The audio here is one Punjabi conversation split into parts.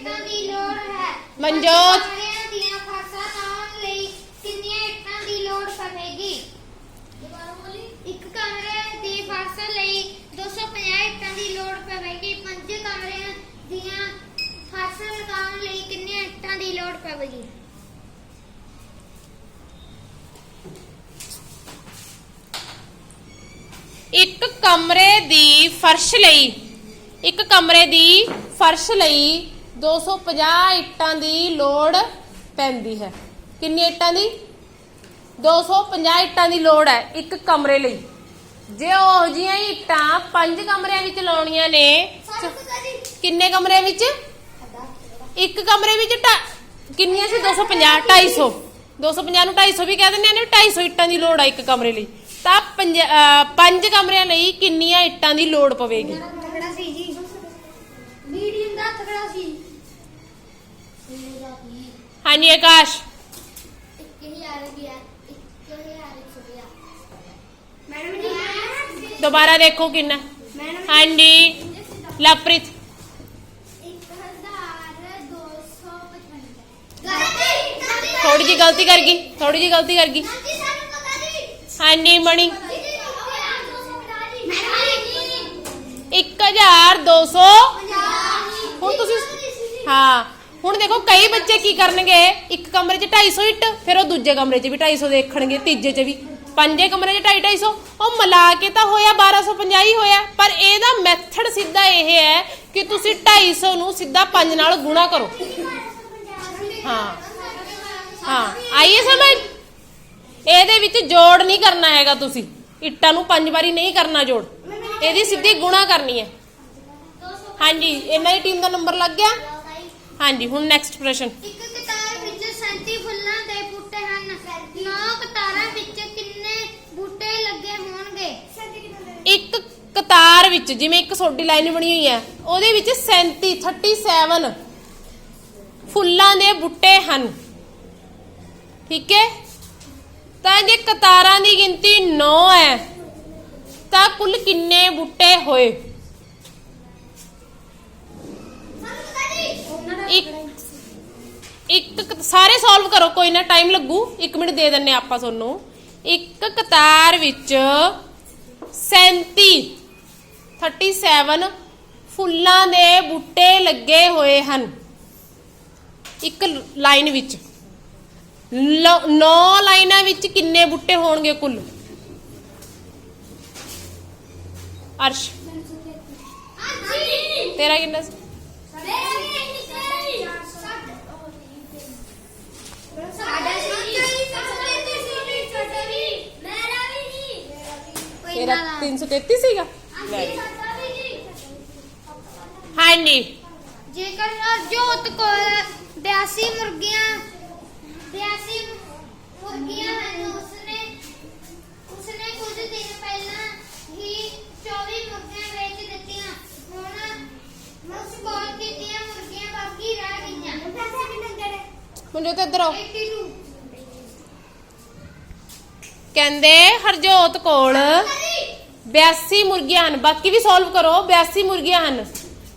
ਇੱਟਾਂ ਦੀ ਲੋੜ ਹੈ। ਮਨਜੋਤ। ਕਮਰਿਆਂ ਦੀਆਂ ਫਰਸ਼ਾਂ ਲਾਉਣ ਲਈ ਕਿੰਨੀਆਂ ਇੱਟਾਂ ਦੀ ਲੋੜ ਪਵੇਗੀ? ਇੱਕ ਕਮਰੇ ਦੀ ਫਰਸ਼ ਲਈ 250 ਇੱਟਾਂ ਦੀ ਲੋੜ ਪਵੇਗੀ। ਪੰਜ ਕਮਰਿਆਂ ਦੀਆਂ ਫਰਸ਼ ਲਗਾਉਣ ਲਈ ਕਿੰਨੀਆਂ ਇੱਟਾਂ ਦੀ ਲੋੜ ਪਵੇਗੀ? ਇੱਕ ਕਮਰੇ ਦੀ ਫਰਸ਼ ਲਈ ਇੱਕ ਕਮਰੇ ਦੀ ਫਰਸ਼ ਲਈ 250 ਇੱਟਾਂ ਦੀ ਲੋੜ ਪੈਂਦੀ ਹੈ। ਕਿੰਨੀ ਇੱਟਾਂ ਦੀ? 250 ਇੱਟਾਂ ਦੀ ਲੋੜ ਹੈ ਇੱਕ ਕਮਰੇ ਲਈ। ਜੇ ਉਹ ਜੀਆਂ ਹੀ ਇੱਟਾਂ ਪੰਜ ਕਮਰਿਆਂ ਵਿੱਚ ਲਾਉਣੀਆਂ ਨੇ ਕਿੰਨੇ ਕਮਰਿਆਂ ਵਿੱਚ? ਇੱਕ ਕਮਰੇ ਵਿੱਚ ਕਿੰਨੀਆਂ ਸੀ? 250 250 250 ਨੂੰ 250 ਵੀ ਕਹਿ ਦਿੰਦੇ ਨੇ 250 ਇੱਟਾਂ ਦੀ ਲੋੜ ਆ ਇੱਕ ਕਮਰੇ ਲਈ। ਤਾਂ ਪੰਜ ਕਮਰਿਆਂ ਲਈ ਕਿੰਨੀਆਂ ਇੱਟਾਂ ਦੀ ਲੋੜ ਪਵੇਗੀ? ਮੀਡੀਅਮ ਦਾ ਤਕੜਾ ਸੀ। ਹਾਂਜੀ ਆਕਾਸ਼ 1000 ਗਿਆ 1100 ਮੈਡਮ ਜੀ ਦੁਬਾਰਾ ਦੇਖੋ ਕਿੰਨਾ ਮੈਡਮ ਹਾਂਜੀ ਲਵਪ੍ਰੀਤ 1255 ਥੋੜੀ ਜੀ ਗਲਤੀ ਕਰ ਗਈ ਥੋੜੀ ਜੀ ਗਲਤੀ ਕਰ ਗਈ ਹਾਂਜੀ ਸਾਨੂੰ ਪਤਾ ਨਹੀਂ ਹਾਂਜੀ ਮਣੀ ਮੈਡਮ 1200 ਹੁਣ ਦੇਖੋ ਕਈ ਬੱਚੇ ਕੀ ਕਰਨਗੇ? ਇੱਕ ਕਮਰੇ 'ਚ 250 ਇੱਟ, ਫਿਰ ਉਹ ਦੂਜੇ ਕਮਰੇ 'ਚ ਵੀ 250 ਦੇਖਣਗੇ, ਤੀਜੇ 'ਚ ਵੀ। ਪੰਜੇ ਕਮਰੇ 'ਚ 250 250 ਉਹ ਮਿਲਾ ਕੇ ਤਾਂ ਹੋਇਆ 1250 ਹੀ ਹੋਇਆ। ਪਰ ਇਹਦਾ ਮੈਥਡ ਸਿੱਧਾ ਇਹ ਹੈ ਕਿ ਤੁਸੀਂ 250 ਨੂੰ ਸਿੱਧਾ 5 ਨਾਲ ਗੁਣਾ ਕਰੋ। ਹਾਂ ਹਾਂ, ਆਈਏ ਸਮਝ? ਇਹਦੇ ਵਿੱਚ ਜੋੜ ਨਹੀਂ ਕਰਨਾ ਹੈਗਾ ਤੁਸੀਂ। ਇੱਟਾਂ ਨੂੰ ਪੰਜ ਵਾਰੀ ਨਹੀਂ ਕਰਨਾ ਜੋੜ। ਇਹਦੀ ਸਿੱਧੀ ਗੁਣਾ ਕਰਨੀ ਹੈ। ਹਾਂਜੀ, ਇਹਨਾਂ ਦੀ ਟੀਮ ਦਾ ਨੰਬਰ ਲੱਗ ਗਿਆ। ਹਾਂਜੀ ਹੁਣ ਨੈਕਸਟ ਪ੍ਰਸ਼ਨ। ਇੱਕ ਕਤਾਰ ਵਿੱਚ 37 ਫੁੱਲਾਂ ਦੇ ਬੂਟੇ ਹਨ। 9 ਕਤਾਰਾਂ ਵਿੱਚ ਕਿੰਨੇ ਬੂਟੇ ਲੱਗੇ ਹੋਣਗੇ? ਇੱਕ ਕਤਾਰ ਵਿੱਚ ਜਿਵੇਂ ਇੱਕ ਸੋਡੀ ਲਾਈਨ ਬਣੀ ਹੋਈ ਹੈ ਉਹਦੇ ਵਿੱਚ 37 37 ਫੁੱਲਾਂ ਦੇ ਬੂਟੇ ਹਨ। ਠੀਕ ਹੈ? ਤਾਂ ਜੇ ਕਤਾਰਾਂ ਦੀ ਗਿਣਤੀ 9 ਹੈ। ਤਾਂ ਕੁੱਲ ਕਿੰਨੇ ਬੂਟੇ ਹੋਏ? ਇੱਕ ਇੱਕ ਸਾਰੇ ਸੋਲਵ ਕਰੋ ਕੋਈ ਨਾ ਟਾਈਮ ਲੱਗੂ। 1 ਮਿੰਟ ਦੇ ਦਿੰਨੇ ਆਪਾਂ ਤੁਹਾਨੂੰ। ਇੱਕ ਕਤਾਰ ਵਿੱਚ 37 37 ਫੁੱਲਾਂ ਦੇ ਬੂਟੇ ਲੱਗੇ ਹੋਏ ਹਨ। ਇੱਕ ਲਾਈਨ ਵਿੱਚ। 9 ਲਾਈਨਾਂ ਵਿੱਚ ਕਿੰਨੇ ਬੂਟੇ ਹੋਣਗੇ ਕੁੱਲ? ਅਰਸ਼। ਤੇਰਾ ਕਿੰਨਾ ਸੀ? ਤੇਰਾ 333 ਸੀਗਾ? ਲੈ ਜੀ। ਹਾਂਜੀ। ਜੇਕਰ ਜੋਤ ਕੋਲ 82 ਮੁਰਗੀਆਂ 82 ਮੁਰਗੀਆਂ ਹਨ ਉਸਨੇ ਉਸਨੇ ਕੁਝ ਦਿਨ ਪਹਿਲਾਂ ਹੀ 24 ਮੁਰਗੀਆਂ ਵੇਚ ਦਿੱਤੀਆਂ ਹੁਣ ਉਸ ਕੋਲ ਕਿੰਨੀਆਂ ਮੁਰਗੀਆਂ ਬਾਕੀ ਰਹਿ ਗਈਆਂ ਪੈਸੇ ਕਿੰਨੇ ਜਿਹੜੇ ਮੁੰਡੇ ਤੇ ਇੱਧਰ ਆਓ। 82 ਕਹਿੰਦੇ ਹਰਜੋਤ ਕੋਲ 82 ਮੁਰਗੀਆਂ ਹਨ। ਬਾਕੀ ਵੀ ਸੋਲਵ ਕਰੋ 82 ਮੁਰਗੀਆਂ ਹਨ।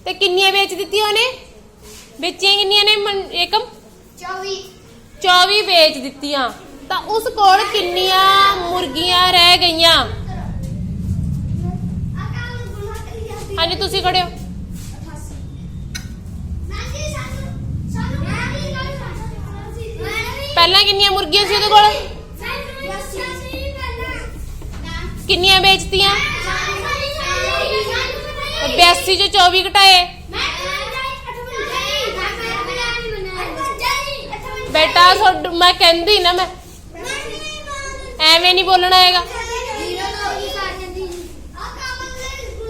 ਤੇ ਕਿੰਨੀਆਂ ਵੇਚ ਦਿੱਤੀਆਂ ਉਹਨੇ? ਵੇਚੀਆਂ ਕਿੰਨੀਆਂ ਨੇ ਏਕਮ? 24 24 ਵੇਚ ਦਿੱਤੀਆਂ। ਤਾਂ ਉਸ ਕੋਲ ਕਿੰਨੀਆਂ ਮੁਰਗੀਆਂ ਰਹਿ ਗਈਆਂ? ਹਾਂਜੀ ਤੁਸੀਂ ਖੜੇ ਹੋ ਨਾਂਜੀ ਸਾਨੂੰ ਸਾਨੂੰ ਮੈਡਮ ਗੱਲ ਸਾਨੂੰ ਮੈਡਮ ਪਹਿਲਾਂ ਕਿੰਨੀਆਂ ਮੁਰਗੀਆਂ ਸੀ ਉਹਦੇ ਕੋਲ? ਕਿੰਨੀਆਂ ਵੇਚਤੀਆਂ? ਸਾਨੂੰ 82 ਚੋਂ 24 ਘਟਾਏ। ਬੇਟਾ ਤੁਹਾਡ- ਮੈਂ ਕਹਿੰਦੀ ਨਾ ਮੈਂ ਐਵੇਂ ਨਹੀਂ ਬੋਲਣਾ ਹੈਗਾ।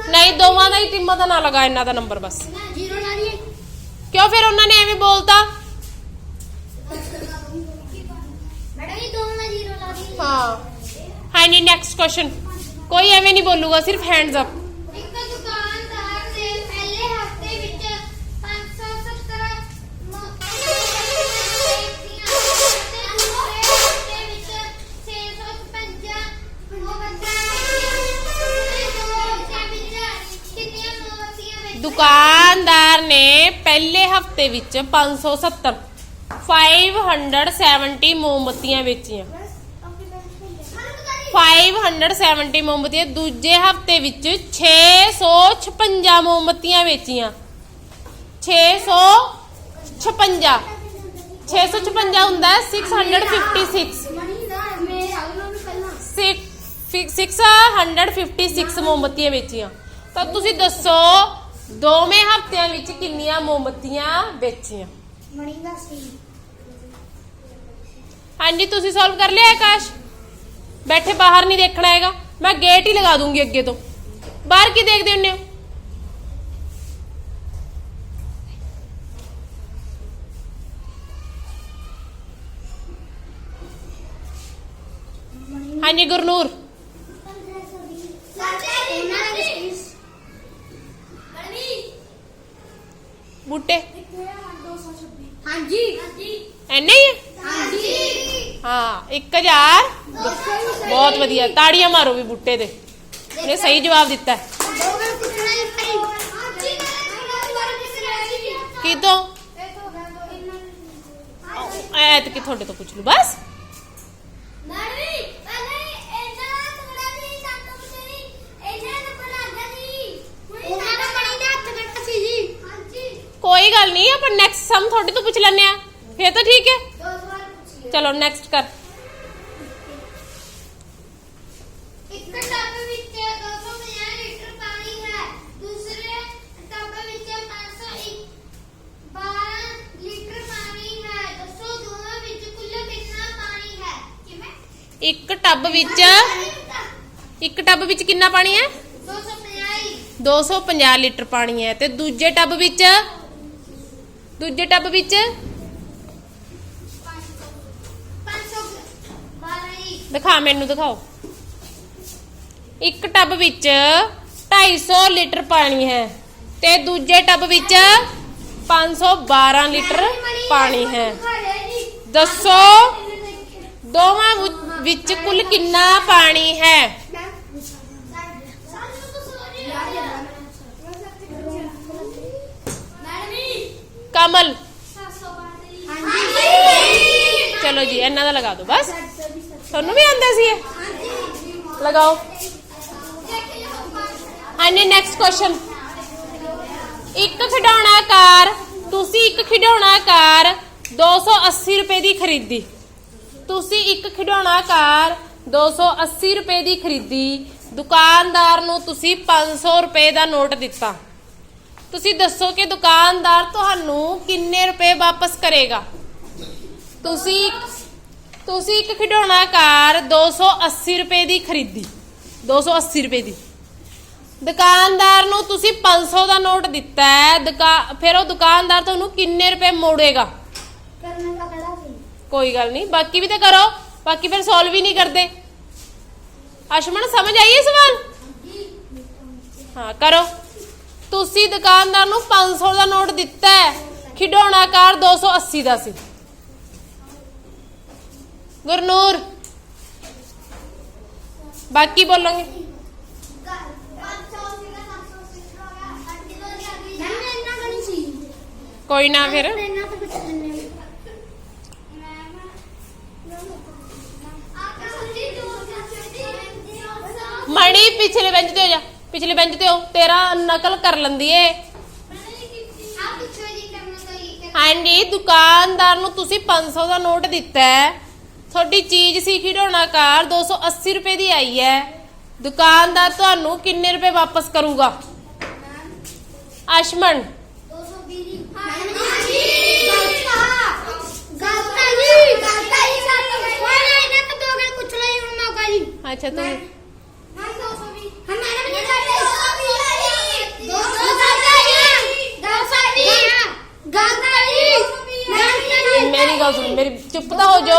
ਨਹੀਂ ਦੋਵਾਂ ਦਾ ਹੀ ਟੀਮਾਂ ਦਾ ਨਾ ਲਗਾ ਇਹਨਾਂ ਦਾ ਨੰਬਰ ਬਸ। ਕਿਉਂ ਫਿਰ ਉਹਨਾਂ ਨੇ ਐਵੇਂ ਬੋਲਤਾ? ਹਾਂ ਹਾਂਜੀ ਨੈਕਸਟ ਕੁਐਸਚਨ ਕੋਈ ਐਵੇਂ ਨਹੀਂ ਬੋਲੂਗਾ ਸਿਰਫ ਹੈਂਡਸ ਅਪ ਇੱਕ ਦੁਕਾਨਦਾਰ ਨੇ ਪਹਿਲੇ ਹਫ਼ਤੇ ਵਿੱਚ 570 ਮ- ਵੇਚੀਆਂ ਅਤੇ ਦੂਸਰੇ ਹਫ਼ਤੇ ਵਿੱਚ 655 ਮੋਮਬੱਤੀਆਂ ਵੇਚੀਆਂ। ਦੂਸਰੇ ਦੋ ਹਫ਼ਤਿਆਂ ਵਿੱਚ ਕਿੰਨੀਆਂ ਮੋਮਬੱਤੀਆਂ ਵੇਚੀਆਂ? ਦੁਕਾਨ ਦੁਕਾਨਦਾਰ ਨੇ ਪਹਿਲੇ ਹਫ਼ਤੇ ਵਿੱਚ 570 570 ਮੋਮਬੱਤੀਆਂ ਵੇਚੀਆਂ 570 ਮੋਮਬੱਤੀਆਂ ਦੂਜੇ ਹਫ਼ਤੇ ਵਿੱਚ 656 ਮੋਮਬੱਤੀਆਂ ਵੇਚੀਆਂ। 656 656 ਹੁੰਦਾ ਹੈ 656 656 ਮੋਮਬੱਤੀਆਂ ਵੇਚੀਆਂ। ਤਾਂ ਤੁਸੀਂ ਦੱਸੋ ਦੋਵੇਂ ਹਫ਼ਤਿਆਂ ਵਿੱਚ ਕਿੰਨੀਆਂ ਮੋਮਬੱਤੀਆਂ ਵੇਚੀਆਂ? ਹਾਂਜੀ ਤੁਸੀਂ ਸੋਲਵ ਕਰ ਲਿਆ ਆਕਾਸ਼? ਬੈਠੇ ਬਾਹਰ ਨਹੀਂ ਦੇਖਣਾ ਹੈਗਾ ਮੈਂ ਗੇਟ ਹੀ ਲਗਾ ਦੂੰਗੀ ਅੱਗੇ ਤੋਂ ਬਾਹਰ ਕੀ ਦੇਖਦੇ ਹੁੰਨੇ ਹੋ ਹਾਂਜੀ ਗੁਰਨੂਰ ਬੂਟੇ ਹਾਂਜੀ ਐਨੇ ਹੀ ਹੈ ਹਾਂਜੀ ਹਾਂ 1000 ਬਹੁਤ ਵਧੀਆ। ਤਾੜੀਆਂ ਮਾਰੋ ਵੀ ਬੂਟੇ ਦੇ। ਇਹਨੇ ਸਹੀ ਜਵਾਬ ਦਿੱਤਾ। ਹੈ। ਕਿਦੋਂ? ਐਤ ਕਿ ਤੁਹਾਡੇ ਤੋਂ ਪੁੱਛ ਲੂ ਬਸ। ਕੋਈ ਗੱਲ ਨਹੀਂ, ਆਪਾਂ ਨੈਕਸਟ ਸਮ ਤੁਹਾਡੇ ਤੋਂ ਪੁੱਛ ਲੈਣੇ ਆ ਫੇਰ ਤਾਂ ਠੀਕ ਹੈ। ਚਲੋ ਨੈਕਸਟ ਕਰ ਇੱਕ ਟੱਬ ਵਿੱਚ 250 ਲੀਟਰ ਪਾਣੀ ਹੈ ਦੂਸਰੇ ਟੱਬ ਵਿੱਚ 501 12 ਲੀਟਰ ਪਾਣੀ ਹੈ ਦੱਸੋ ਦੋਵਾਂ ਵਿੱਚ ਕੁੱਲ ਕਿੰਨਾ ਪਾਣੀ ਹੈ ਕਿਵੇਂ ਇੱਕ ਟੱਬ ਵਿੱਚ ਇੱਕ ਟੱਬ ਵਿੱਚ ਕਿੰਨਾ ਪਾਣੀ ਹੈ? 250 250 ਲੀਟਰ ਪਾਣੀ ਹੈ ਤੇ ਦੂਜੇ ਟੱਬ ਵਿੱਚ ਦੂਜੇ ਟੱਬ ਵਿੱਚ ਦਿਖਾ, ਮੈਨੂੰ ਦਿਖਾਓ। ਇੱਕ ਟੱਬ ਵਿੱਚ 250 ਲੀਟਰ ਪਾਣੀ ਹੈ ਤੇ ਦੂਜੇ ਟੱਬ ਵਿੱਚ 512 ਲੀਟਰ ਪਾਣੀ ਹੈ। ਦੱਸੋ, ਦੋਵਾਂ ਵਿੱਚ ਕੁੱਲ ਕਿੰਨਾ ਪਾਣੀ ਹੈ? ਕਮਲ। ਚਲੋ ਜੀ, ਇਹਨਾਂ ਦਾ ਲਗਾ ਦਿਓ ਬਸ। ਤੁਹਾਨੂੰ ਵੀ ਆਉਂਦਾ ਸੀ ਇਹ? ਲਗਾਓ। ਹਾਂਜੀ ਨੈਕਸਟ ਕੁਐਸਚਨ ਇੱਕ ਖਿਡੌਣਾ ਕਾਰ, ਤੁਸੀਂ ਇੱਕ ਖਿਡੌਣਾ ਕਾਰ 280 ਰੁਪਏ ਦੀ ਖਰੀਦੀ। ਤੁਸੀਂ ਇੱਕ ਖਿਡੌਣਾ ਕਾਰ 280 ਰੁਪਏ ਦੀ ਖਰੀਦੀ, ਦੁਕਾਨਦਾਰ ਨੂੰ ਤੁਸੀਂ 500 ਰੁਪਏ ਦਾ ਨੋਟ ਦਿੱਤਾ। ਤੁਸੀਂ ਦੱਸੋ ਕਿ ਦੁਕਾਨਦਾਰ ਤੁਹਾਨੂੰ ਕਿੰਨੇ ਰੁਪਏ ਵਾਪਸ ਕਰੇਗਾ? ਤੁਸੀਂ ਤੁਸੀਂ ਇੱਕ ਖਿਡੌਣਾ ਕਾਰ 280 ਰੁਪਏ ਦੀ ਖਰੀਦੀ 280 ਰੁਪਏ ਦੀ। ਦੁਕਾਨਦਾਰ ਨੂੰ ਤੁਸੀਂ 500 ਦਾ ਨੋਟ ਦਿੱਤਾ ਹੈ ਫਿਰ ਉਹ ਦੁਕਾਨਦਾਰ ਤੁਹਾਨੂੰ ਕਿੰਨੇ ਰੁਪਏ ਮੋੜੇਗਾ? ਕੋਈ ਗੱਲ ਨਹੀਂ। ਬਾਕੀ ਵੀ ਤਾਂ ਕਰੋ। ਬਾਕੀ ਫਿਰ ਸੋਲਵ ਹੀ ਨਹੀਂ ਕਰਦੇ। ਅਸ਼ਮਨ ਸਮਝ ਆਈ ਇਹ ਸਵਾਲ? ਹਾਂ ਕਰੋ। ਤੁਸੀਂ ਦੁਕਾਨਦਾਰ ਨੂੰ 500 ਦਾ ਨੋਟ ਦਿੱਤਾ ਹੈ। ਖਿਡੌਣਾ ਕਾਰ 280 ਦਾ ਸੀ। ਗੁਰਨੂਰ। ਬਾਕੀ ਬੋਲਾਂਗੇ? ਕੋਈ ਨਾ ਫਿਰ। ਪਿਛਲੇ ਬੈਂਚ ਤੇ ਹੋ ਜਾ। ਪਿਛਲੇ ਬੈਂਚ ਤੇ ਹੋ। ਤੇਰਾ ਨਕਲ ਕਰ ਲੈਂਦੀ ਏ। ਹਾਂਜੀ ਦੁਕਾਨਦਾਰ ਨੂੰ ਤੁਸੀਂ 500 ਦਾ ਨੋਟ ਦਿੱਤਾ ਹੈ। ਤੁਹਾਡੀ ਚੀਜ਼ ਸੀ ਖਿਡੌਣਾ ਕਾਰ 280 ਰੁਪਏ ਦੀ ਆਈ ਹੈ। ਦੁਕਾਨਦਾਰ ਤੁਹਾਨੂੰ ਕਿੰਨੇ ਰੁਪਏ ਵਾਪਸ ਕਰੂਗਾ? ਆਸ਼ਮਨ ਅੱਛਾ ਤੂੰ ਮੇਰੀ ਗੱਲ ਸੁਣ ਮੇਰੀ ਚੁੱਪ ਤਾਂ ਹੋ ਜਾ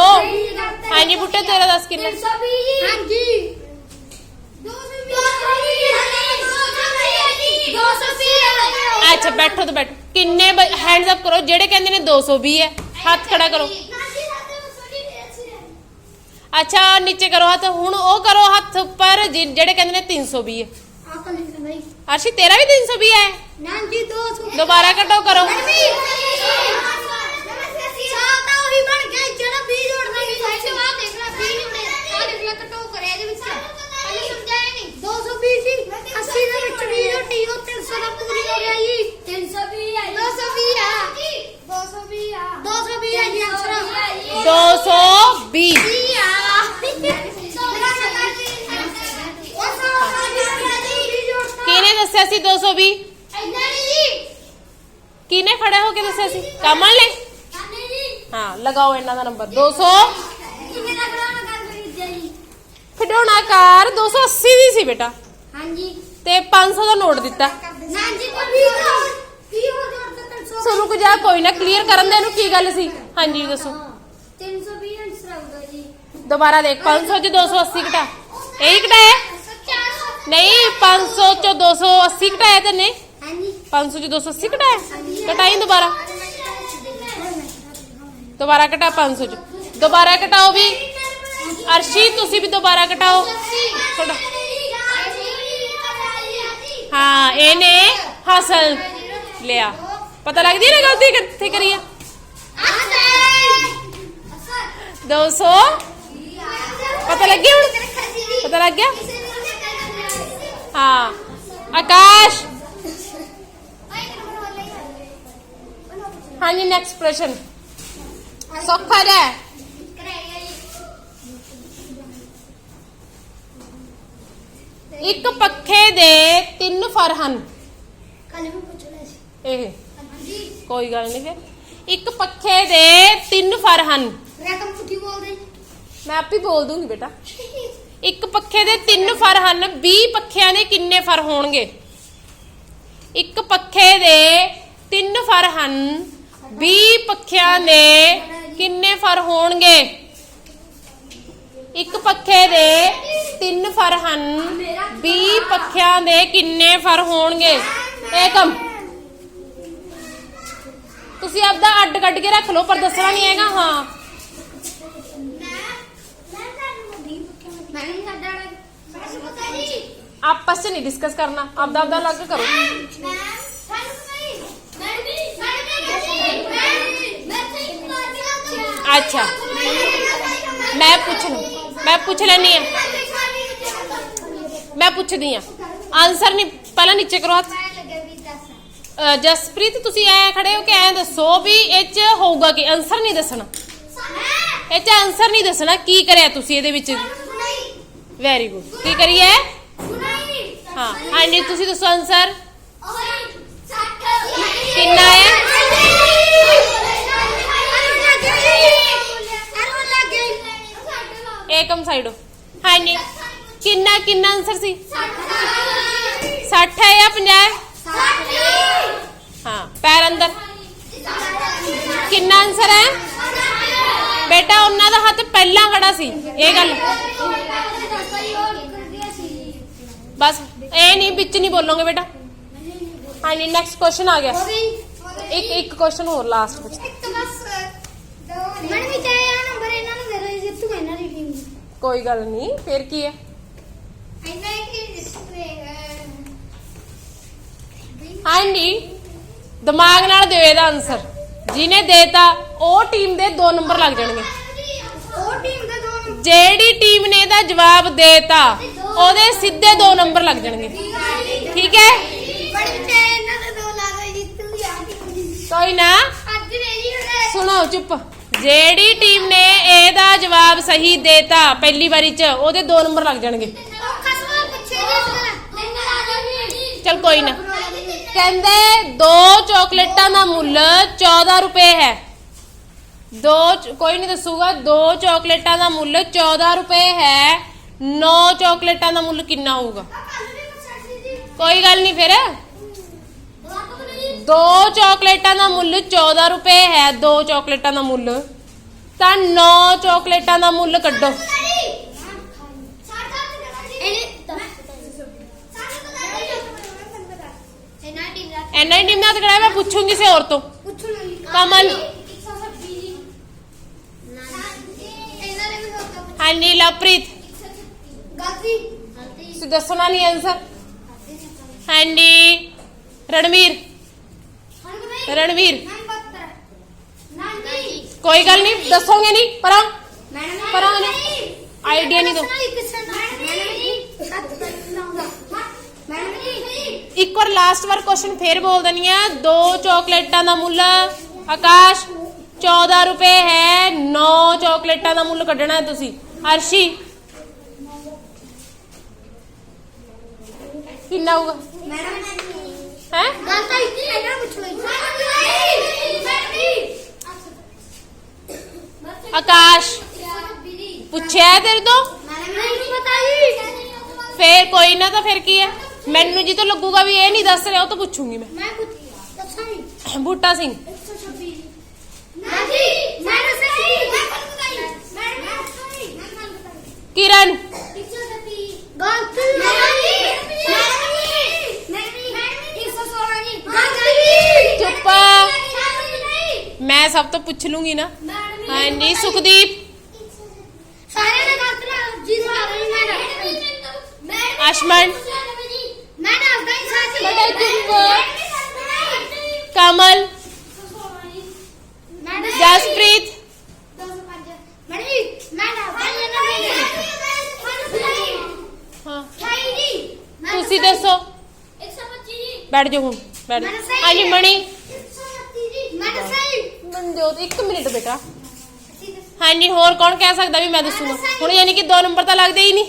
ਹਾਂਜੀ ਬੁੱਟੇ ਤੇਰਾ ਦੱਸ ਕਿੰਨਾ ਹਾਂਜੀ ਅੱਛਾ ਬੈਠੋ ਤੇ ਬੈਠੋ ਕਿੰਨੇ ਹੈਂਡਸ ਅਪ ਕਰੋ ਜਿਹੜੇ ਕਹਿੰਦੇ ਨੇ 220 ਹੈ ਹੱਥ ਖੜਾ ਕਰੋ ਅੱਛਾ ਨੀਚੇ ਕਰੋ ਹੱਥ ਹੁਣ ਉਹ ਕਰੋ ਹੱਥ ਉੱਪਰ ਜਿ- ਜਿਹੜੇ ਕਹਿੰਦੇ ਨੇ 320 ਹੈ ਆਕਲ ਨਹੀਂ ਅਰਸ਼ੀ ਤੇਰਾ ਵੀ 320 ਹੈ ਨਾਂ ਜੀ 200 ਦੁਬਾਰਾ ਘਟੋ ਕਰੋ ਸਾਲ ਤਾਂ ਉਹੀ ਬਣ ਗਿਆ ਜਿਹੜਾ 20 ਜੋੜਨਾ ਹੀ ਸੱਚ ਆ ਦੇਖ ਲੈ 20 ਜੋੜੇ ਆ ਦੇਖ ਲੈ ਕਟੋ ਕਰਿਆ ਇਹਦੇ ਵਿੱਚ ਪਹਿਲੇ ਸਮਝਾਇਆ ਨਹੀਂ 220 ਸੀ 80 ਦੇ ਵਿੱਚ 20 ਜੋੜੀ ਉਹ 300 ਦਾ ਪੂਰੀ ਹੋ ਗਿਆ ਜੀ 320 ਆ 220 ਆ 220 ਆ 220 ਆ ਜੀ ਅਕਸਰ 220 ਕਿਹਨੇ ਦੱਸਿਆ ਸੀ 220 ਕਿਹਨੇ ਖੜਾ ਹੋ ਕੇ ਦੱਸਿਆ ਸੀ ਕਮਲ ਨੇ ਹਾਂ ਲਗਾਓ ਇਹਨਾਂ ਦਾ ਨੰਬਰ। 200 ਖਿਡੌਣਾ ਕਾਰ 280 ਦੀ ਸੀ ਬੇਟਾ। ਹਾਂਜੀ। ਤੇ 500 ਦਾ ਨੋਟ ਦਿੱਤਾ। ਨਾ ਜੀ ਕੋਈ ਕੀ ਹੋ ਗਿਆ ਤਾਂ ਸੋ ਰੁਕ ਜਾ ਕੋਈ ਨਾ ਕਲੀਅਰ ਕਰਨ ਦੇ ਇਹਨੂੰ ਕੀ ਗੱਲ ਸੀ। ਹਾਂਜੀ ਦੱਸੋ। 320 ਆਨਸਰ ਆਊਗਾ ਜੀ। ਦੁਬਾਰਾ ਦੇਖ 500 ਚ 280 ਘਟਾ। ਇਹੀ ਘਟਾਇਆ? ਨਹੀਂ 500 ਚ 280 ਘਟਾਇਆ ਤੈਨੇ। ਹਾਂਜੀ। 500 ਚ 280 ਘਟਾਇਆ? ਘਟਾਈ ਦੁਬਾਰਾ। ਦੁਬਾਰਾ ਘਟਾ 500 ਚ ਦੁਬਾਰਾ ਘਟਾਓ ਵੀ ਅਰਸ਼ੀ ਤੁਸੀਂ ਵੀ ਦੁਬਾਰਾ ਘਟਾਓ ਥੋੜਾ ਹਾਂ ਇਹਨੇ ਹਾਸਲ ਲਿਆ ਪਤਾ ਲੱਗਦੀ ਹੈ ਨਾ ਗਲਤੀ ਕਿੱਥੇ ਕਰੀ ਆ 200 ਪਤਾ ਲੱਗ ਗਿਆ ਹੁਣ ਪਤਾ ਲੱਗ ਗਿਆ ਹਾਂ ਆਕਾਸ਼ ਹਾਂਜੀ ਨੈਕਸਟ ਪ੍ਰਸ਼ਨ ਸੌਖਾ ਜਿਹਾ ਇੱਕ ਪੱਖੇ ਦੇ ਤਿੰਨ ਫਰ ਹਨ ਕੱਲ ਵੀ ਪੁੱਛ ਲਿਆ ਸੀ ਇਹ। ਹਾਂਜੀ ਕੋਈ ਗੱਲ ਨਹੀਂ ਫਿਰ। ਇੱਕ ਪੱਖੇ ਦੇ ਤਿੰਨ ਫਰ ਹਨ ਰਕਮ ਪੁੱਠੀ ਬੋਲਦੇ ਮੈਂ ਆਪ ਹੀ ਬੋਲ ਦੂੰਗੀ ਬੇਟਾ। ਇੱਕ ਪੱਖੇ ਦੇ ਤਿੰਨ ਫਰ ਹਨ 20 ਪੱਖਿਆਂ ਦੇ ਕਿੰਨੇ ਫਰ ਹੋਣਗੇ? ਇੱਕ ਪੱਖੇ ਦੇ ਤਿੰਨ ਫਰ ਹਨ 20 ਪੱਖਿਆਂ ਦੇ ਕਿੰਨੇ ਫਰ ਹੋਣਗੇ? ਇੱਕ ਪੱਖੇ ਦੇ ਤਿੰਨ ਫਰ ਹਨ। 20 ਪੱਖਿਆਂ ਦੇ ਕਿੰਨੇ ਫਰ ਹੋਣਗੇ? ਏਕਮ ਤੁਸੀਂ ਆਪਦਾ ਅੱਡ ਕੱਢ ਕੇ ਰੱਖ ਲਓ ਪਰ ਦੱਸਣਾ ਨਹੀਂ ਹੈਗਾ ਹਾਂ। ਆਪਸ ਚ ਨਹੀਂ ਡਿਸਕਸ ਕਰਨਾ। ਆਪਦਾ ਆਪਦਾ ਅਲੱਗ ਕਰੋ ਮੈਮ ਸਾਨੂੰ ਪਤਾ ਹੀ ਮੈਡਮ ਜੀ ਸਾਡੇ ਮੈਡਮ ਮੈਂ ਸਹੀ ਕਲਾਸ ਅੱਛਾ। ਮੈਂ ਪੁੱਛ ਲੂ। ਮੈਂ ਪੁੱਛ ਲੈਣੀ ਆ ਮੈਂ ਪੁੱਛਦੀ ਆ ਆਨਸਰ ਨਹੀਂ, ਪਹਿਲਾਂ ਨੀਚੇ ਕਰੋ ਹੱਥ। ਜਸਪ੍ਰੀਤ, ਤੁਸੀਂ ਐ ਖੜੇ ਹੋ ਕਿ ਐ ਦੱਸੋ ਵੀ ਇਹ ਚ ਹੋਊਗਾ ਕਿ? ਆਨਸਰ ਨਹੀਂ ਦੱਸਣਾ। ਇਹ ਚ ਆਨਸਰ ਨਹੀਂ ਦੱਸਣਾ ਕੀ ਕਰਿਆ ਤੁਸੀਂ ਇਹਦੇ ਵਿੱਚ। ਵੈਰੀ ਗੁੱਡ ਕੀ ਕਰੀਏ? ਹਾਂ, ਹਾਂਜੀ, ਤੁਸੀਂ ਦੱਸੋ ਆਨਸਰ ਕਿੰਨਾ ਹੈ? ਏਕਮ ਸਾਈਡੋ ਹਾਂਜੀ ਕਿੰਨਾ ਕਿੰਨਾ ਆਨਸਰ ਸੀ? 60 ਹੈ ਜਾਂ 50 ਹਾਂ? ਪੈਰ ਅੰਦਰ। ਕਿੰਨਾ ਆਨਸਰ ਹੈ? ਬੇਟਾ, ਉਹਨਾਂ ਦਾ ਹੱਥ ਪਹਿਲਾਂ ਖੜਾ ਸੀ। ਇਹ ਗੱਲ। ਬਸ, ਇਹ ਨਹੀਂ, ਵਿੱਚ ਨਹੀਂ ਬੋਲੋਗੇ ਬੇਟਾ। ਹਾਂਜੀ ਨੈਕਸਟ ਕੁਐਸਚਨ ਆ ਗਿਆ। ਇੱਕ ਇੱਕ ਕੁਐਸਚਨ ਹੋਰ ਲਾਸਟ ਵਿੱਚ। ਮੈਡਮ ਇਹ ਆਇਆ ਨੰਬਰ ਇਹਨਾਂ ਨੂੰ ਦੇ ਦੋ ਜਿੱਤੂ ਇਹਨਾਂ ਦੀ ਟੀਮ ਕੋਈ ਗੱਲ ਨਹੀਂ ਫਿਰ ਕੀ ਹੈ ਇੰਨਾ ਕਿ ਡਿਸਪਲੇ ਹਾਂਜੀ ਦਿਮਾਗ ਨਾਲ ਦਿਓ ਇਹਦਾ ਆਨਸਰ ਜਿਹਨੇ ਦੇਤਾ ਉਹ ਟੀਮ ਦੇ 2 ਨੰਬਰ ਲੱਗ ਜਾਣਗੇ। ਉਹ ਟੀਮ ਦੇ ਦੋ ਨੰਬਰ ਜਿਹੜੀ ਟੀਮ ਨੇ ਇਹਦਾ ਜਵਾਬ ਦੇਤਾ ਉਹਦੇ ਸਿੱਧੇ 2 ਨੰਬਰ ਲੱਗ ਜਾਣਗੇ। ਠੀਕ ਹੈ? ਬੜੀ ਤੇ ਇਹਨਾਂ ਦੇ ਦੋ ਲਾ ਦੋ ਜਿੱਤੂ ਯਾਰ ਕੋਈ ਨਾ। ਅੱਜ ਜੀ ਸੁਣੋ ਚੁੱਪ। ਜਿਹੜੀ ਟੀਮ ਨੇ ਇਹਦਾ ਜਵਾਬ ਸਹੀ ਦੇਤਾ ਪਹਿਲੀ ਵਾਰੀ ਚ, ਉਹਦੇ 2 ਨੰਬਰ ਲੱਗ ਜਾਣਗੇ। ਉਹ ਚਲ ਕੋਈ ਨਾ। ਕਹਿੰਦੇ ਦੋ ਚਾਕਲੇਟਾਂ ਦਾ ਮੁੱਲ 14 ਰੁਪਏ ਹੈ। ਦੋ ਕੋਈ ਨਹੀਂ ਦੱਸੂਗਾ, ਦੋ ਚਾਕਲੇਟਾਂ ਦਾ ਮੁੱਲ 14 ਰੁਪਏ ਹੈ। ਨੌ ਚਾਕਲੇਟਾਂ ਦਾ ਮੁੱਲ ਕਿੰਨਾ ਹੋਊਗਾ? ਕੋਈ ਗੱਲ ਨਹੀਂ ਫਿਰ। ਦੋ ਚਾਕਲੇਟਾਂ ਦਾ ਮੁੱਲ 14 ਰੁਪਏ ਹੈ, ਦੋ ਚਾਕਲੇਟਾਂ ਦਾ ਮੁੱਲ। ਤਾਂ 9 ਚਾਕਲੇਟਾਂ ਦਾ ਮੁੱਲ ਕੱਢੋ। ਐਨਾ ਹੀ ਟੀਮ ਨਾਲ ਕਰਾਇਆ ਮੈਂ ਪੁੱਛੂੰਗੀ ਸੇ ਹੋਰ ਤੋਂ ਕਮਲ। ਹਾਂਜੀ ਲਵਪ੍ਰੀਤ। ਤੁਸੀਂ ਦੱਸਣਾ ਨਹੀਂ ਆਨਸਰ ਹਾਂਜੀ ਰਣਵੀਰ। ਰਣਵੀਰ। ਕੋਈ ਗੱਲ ਨਹੀਂ ਦੱਸੋਗੇ ਨਹੀਂ ਪਰਾਂ ਪਰਾਂ ਹੋ ਜਾ। ਆਈਡੀਆ ਨਹੀਂ ਦੋ ਇੱਕ ਵਾਰ ਲਾਸਟ ਵਾਰ ਕੁਐਸਚਨ ਫੇਰ ਬੋਲ ਦਨੀ ਆ ਦੋ ਚਾਕਲੇਟਾਂ ਦਾ ਮੁੱਲ ਆਕਾਸ਼ 14 ਰੁਪਏ ਹੈ 9 ਚਾਕਲੇਟਾਂ ਦਾ ਮੁੱਲ ਕੱਢਣਾ ਹੈ ਤੁਸੀਂ ਅਰਸ਼ੀ ਕਿੰਨਾ ਹੋਊਗਾ ਹੈ ਆਕਾਸ਼ ਪੁੱਛਿਆ ਹੈ ਤੇਰੇ ਤੋਂ ਫੇਰ ਕੋਈ ਨਾ ਤਾਂ ਫਿਰ ਕੀ ਹੈ ਮੈਨੂੰ ਜੀ ਤਾਂ ਲੱਗੂਗਾ ਵੀ ਇਹ ਨਹੀਂ ਦੱਸ ਰਿਹਾ ਉਹ ਤਾਂ ਪੁੱਛੂਗੀ ਮੈਂ ਬੂਟਾ ਸਿੰਘ ਕਿਰਨ ਚੁੱਪ। ਮੈਂ ਸਭ ਤੋਂ ਪੁੱਛ ਲੂੰਗੀ ਨਾ ਹਾਂਜੀ ਸੁਖਦੀਪ ਸਾਰਿਆਂ ਨੇ ਗਲਤ ਲਾ ਜੀ ਸਾਰਿਆਂ ਨੇ ਮੈਂ ਦੱਸ ਮੈਂ ਅਸ਼ਮਨ ਮੈਂ ਦੱਸਦਾ ਹੀ ਸੱਚ ਬੜਾ ਚੁੱਪ। ਕਮਲ ਮੈਂ ਦੱਸ ਜਸਪ੍ਰੀਤ ਮੈਂ ਦੱਸਦਾ ਹੀ ਹਾਂ ਨਾ ਤੁਸੀਂ ਦੱਸੋ 125 ਜੀ ਬੈਠ ਜਾਓ ਹੁਣ ਬੈਠ ਜਾਓ। ਹਾਂਜੀ ਮਣੀ 129 ਜੀ ਮੈਂ ਦੱਸਾਂ ਮਨਜੋਤ ਇੱਕ ਮਿੰਟ ਬੇਟਾ ਹਾਂਜੀ ਹੋਰ ਕੌਣ ਕਹਿ ਸਕਦਾ ਵੀ ਮੈਂ ਦੱਸੂਗਾ ਹੁਣ ਯਾਨੀ ਕਿ ਦੋ ਨੰਬਰ ਤਾਂ ਲੱਗਦੇ ਹੀ ਨਹੀਂ।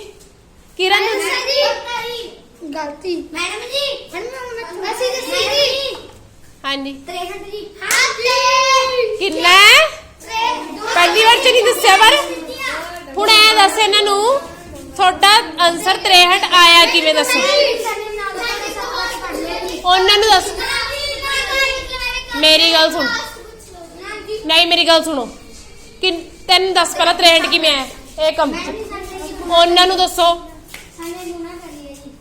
ਕਿਰਨ? ਗਲਤੀ। ਮੈਡਮ ਜੀ ਮੈਡਮ ਮੈਂ ਅਸੀਂ ਦੱਸੀ ਜੀ ਹਾਂਜੀ। 63 ਜੀ। ਹਾਂ? ਕਿੰਨਾ? ਪਹਿਲੀ ਵਾਰ ਚ ਨਹੀਂ ਦੱਸਿਆ ਪਰ ਹੁਣ ਐ ਦੱਸ ਇਹਨਾਂ ਨੂੰ ਤੁਹਾਡਾ ਆਨਸਰ 63 ਆਇਆ ਕਿਵੇਂ ਦੱਸੋ? ਉਹਨਾਂ ਨੂੰ ਦੱਸ। ਮੇਰੀ ਗੱਲ ਸੁਣ। ਨਹੀਂ ਮੇਰੀ ਗੱਲ ਸੁਣੋ। ਕਿ ਤੈਨੂੰ ਦੱਸ ਪਹਿਲਾਂ 63 ਕਿਵੇਂ ਆਇਆ ਇਹ ਕੰਮ ਉਹਨਾਂ ਨੂੰ ਦੱਸੋ।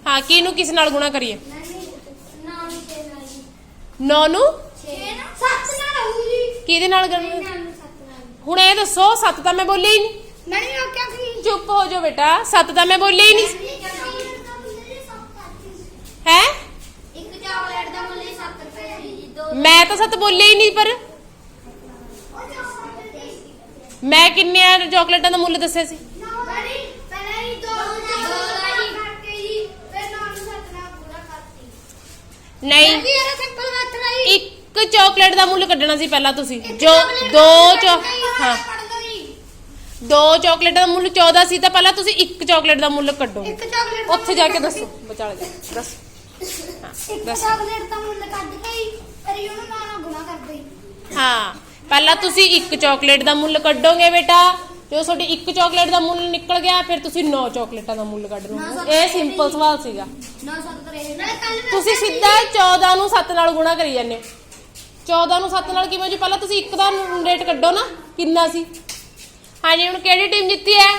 ਹਾਂ ਕਿਹਨੂੰ ਕਿਸ ਨਾਲ ਗੁਣਾ ਕਰੀਏ? 9 ਨੂੰ ਕਿਹਦੇ ਨਾਲ ਕਰਨਾ ਹੁਣ ਇਹ ਦੱਸੋ 7 ਤਾਂ ਮੈਂ ਬੋਲੀ ਹੀ ਨਹੀਂ। ਚੁੱਪ ਹੋ ਜਾਓ ਬੇਟਾ 7 ਤਾਂ ਮੈਂ ਬੋਲੀ ਹੀ ਨਹੀਂ। ਹੈ? ਮੈਂ ਤਾਂ 7 ਬੋਲੀ ਹੀ ਨਹੀਂ ਪਰ। ਮੈਂ ਕਿੰਨੇ ਚਾਕਲੇਟਾਂ ਦਾ ਮੁੱਲ ਦੱਸਿਆ ਸੀ? ਨਹੀਂ। ਇੱਕ ਚਾਕਲੇਟ ਦਾ ਮੁੱਲ ਕੱਢਣਾ ਸੀ ਪਹਿਲਾਂ ਤੁਸੀਂ। ਜੋ ਦੋ ਚੋ ਹਾਂ। ਦੋ ਚਾਕਲੇਟ ਦਾ ਮੁੱਲ 14 ਸੀ ਤਾਂ ਪਹਿਲਾਂ ਤੁਸੀਂ ਇੱਕ ਚਾਕਲੇਟ ਦਾ ਮੁੱਲ ਕੱਢੋ। ਇੱਕ ਚਾਕਲੇਟ ਉੱਥੇ ਜਾ ਕੇ ਦੱਸੋ ਵਿਚਾਲੇ ਜਾ। ਦੱਸ। ਇੱਕ ਦੱਸ। ਚਾਕਲੇਟ ਦਾ ਮੁੱਲ ਕੱਢ ਕੇ ਹੀ ਫਿਰ ਉਹਨੂੰ ਨਾਲ ਗੁਣਾ ਕਰਦੇ ਹਾਂ। ਪਹਿਲਾਂ ਤੁਸੀਂ ਇੱਕ ਚਾਕਲੇਟ ਦਾ ਮੁੱਲ ਕੱਢੋਗੇ ਬੇਟਾ। ਜੋ ਤੁਹਾਡੀ ਇੱਕ ਚਾਕਲੇਟ ਦਾ ਮੁੱਲ ਨਿਕਲ ਗਿਆ ਫਿਰ ਤੁਸੀਂ 9 ਚਾਕਲੇਟਾਂ ਦਾ ਮੁੱਲ ਕੱਢ ਲਓਗੇ। ਇਹ ਸਿੰਪਲ ਸਵਾਲ ਸੀਗਾ। ਨਾ ਸੱਤ ਕਰੇ ਨਾ ਕੱਲ ਤੁਸੀਂ ਸਿੱਧਾ 14 ਨੂੰ 7 ਨਾਲ ਗੁਣਾ ਕਰੀ ਜਾਂਦੇ। ਹੋ 14 ਨੂੰ 7 ਨਾਲ ਕਿਵੇਂ ਜੀ? ਪਹਿਲਾਂ ਤੁਸੀਂ ਇੱਕ ਦਾ ਰੇਟ ਕੱਢੋ ਨਾ ਕਿੰਨਾ ਸੀ? ਹਾਂਜੀ ਹੁਣ ਕਿਹੜੀ ਟੀਮ ਜਿੱਤੀ ਹੈ?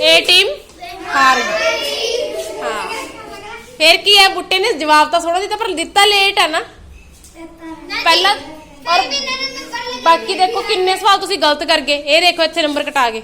ਇਹ ਟੀਮ ਹਾਰ। ਗਈ ਹਾਂ। ਫਿਰ ਕੀ ਹੈ? ਬੁੱਟੇ ਨੇ ਜਵਾਬ ਤਾਂ ਥੋੜਾ ਦਿੱਤਾ ਪਰ ਦਿੱਤਾ ਲੇਟ ਹੈ ਨਾ। ਪਹਿਲਾਂ ਔਰ ਬਾਕੀ ਦੇਖੋ ਕਿੰਨੇ ਸਵਾਲ ਤੁਸੀਂ ਗਲਤ ਕਰ ਗਏ। ਇਹ ਦੇਖੋ ਇੱਥੇ ਨੰਬਰ ਕਟਾ ਗਏ